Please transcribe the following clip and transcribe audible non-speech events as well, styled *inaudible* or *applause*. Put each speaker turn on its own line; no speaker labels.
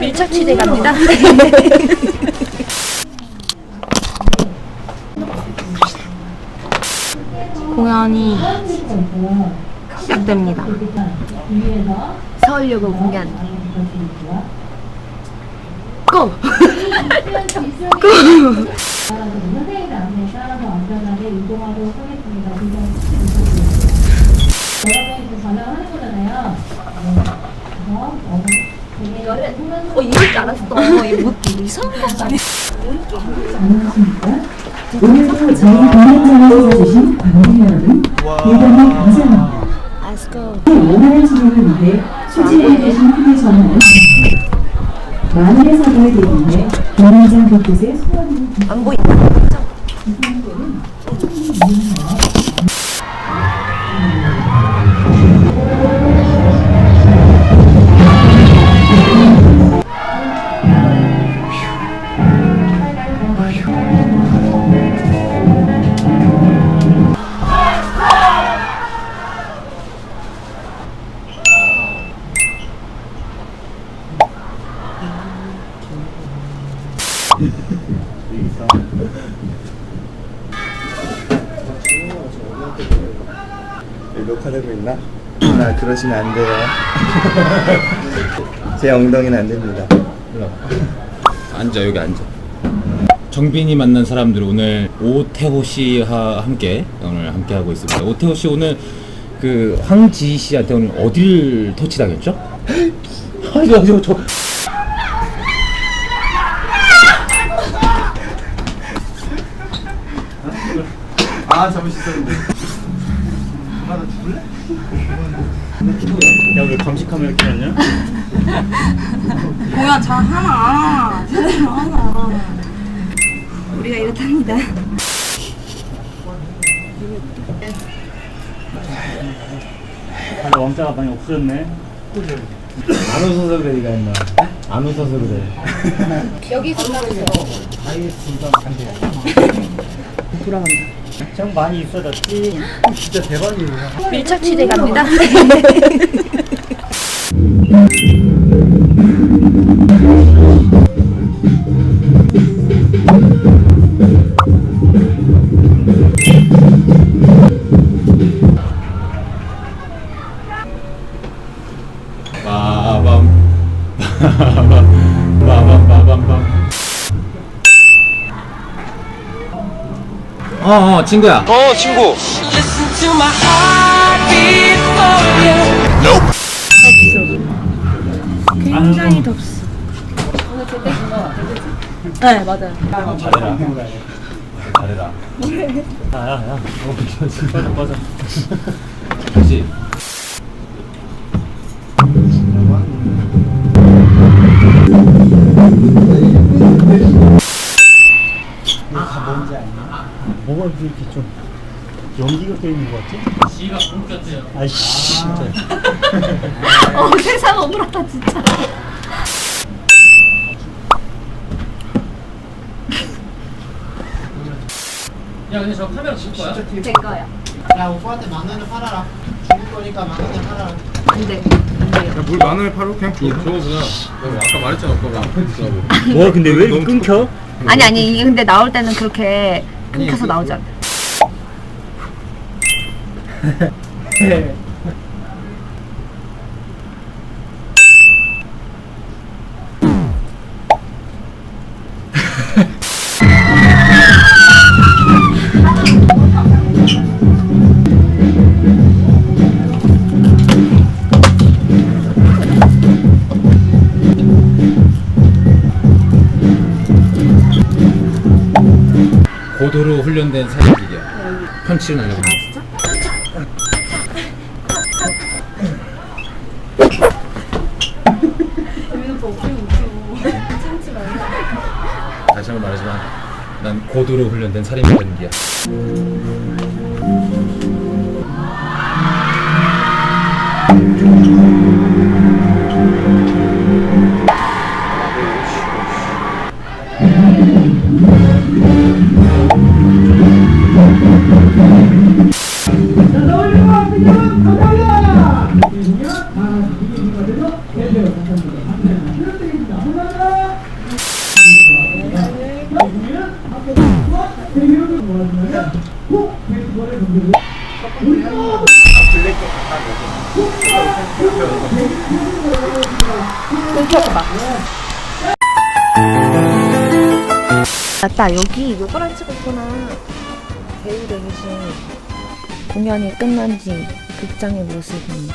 밀착 취재 갑니다. *laughs* 공연이 시작됩니다. 서울여고 공연. 고! *laughs*
여러분이 전화를 네. 그래서 어, 되게
어, 이럴 줄 알았어. 이거 이상한 거 같아.
안녕하십니까. 오늘도 저희 공연장을 찾아주신 관객 여러분 대단히 감사합니다. 원활한 진행을 위해 수진해 주신 휴대전화는 만일의 사고에 대비해 공연장 곳곳에 소화기를
안 보인다.
녹화되고 있나? 나 그러시면 안 돼요. *laughs* 제 엉덩이는 안 됩니다.
앉아 여기 앉아. 정빈이 만난 사람들 오늘 오태호 씨와 함께 오늘 함께 하고 있습니다. 오태호 씨 오늘 그 황지희 씨한테 오늘 어디를 터치당했죠? *laughs* 아니 아니 저
아 잠시 있었는데. 엄마 나 죽을래?
야왜 감시 카메라 켜놨냐?
공연 잘 하나. 제대로 하나. 우리가 이렇답니다.
다들 왕자가 많이 없어졌네.
안 웃어서 그래 이가 임마. 안 웃어서 그래.
좀 많이 있어졌지.
진짜 대박이에요.
밀착 취재 갑니다. *laughs*
빠밤 빠밤 빠밤 빰. 어, 어, 친구야.
어 친구
굉장히 덥어. 네, 맞아요.
잘해라. 잘해라.
야야야. 꺼져 꺼져.
그렇
연기가 껴 있는 것 같지? 씨가 꿈꼈대요. 아이씨 진짜. *laughs*
어, 세상 억울하다, 진짜. 제 거야.
야 오빠한테 만 원을 팔아라 죽을 거니까 만 원을 팔아라
안 돼. 안 돼.
물 만원에 팔고 그냥 줘, 줘 그냥 너 아까 말했잖아 오빠가
뭐야 근데 왜 이렇게 끊겨?
아니, 아니, 이게 근데 나올 때는 그렇게 끊겨서 나오지 않아.
고도로 훈련된 사진기야. 펀치를 날려 고. 다시 한번 말하지만 난 고도로 훈련된 살인마견기야.
아,
맞다 여기 요거랑 찍었구나. 배우 대기실 공연이 끝난 뒤 극장의 모습입니다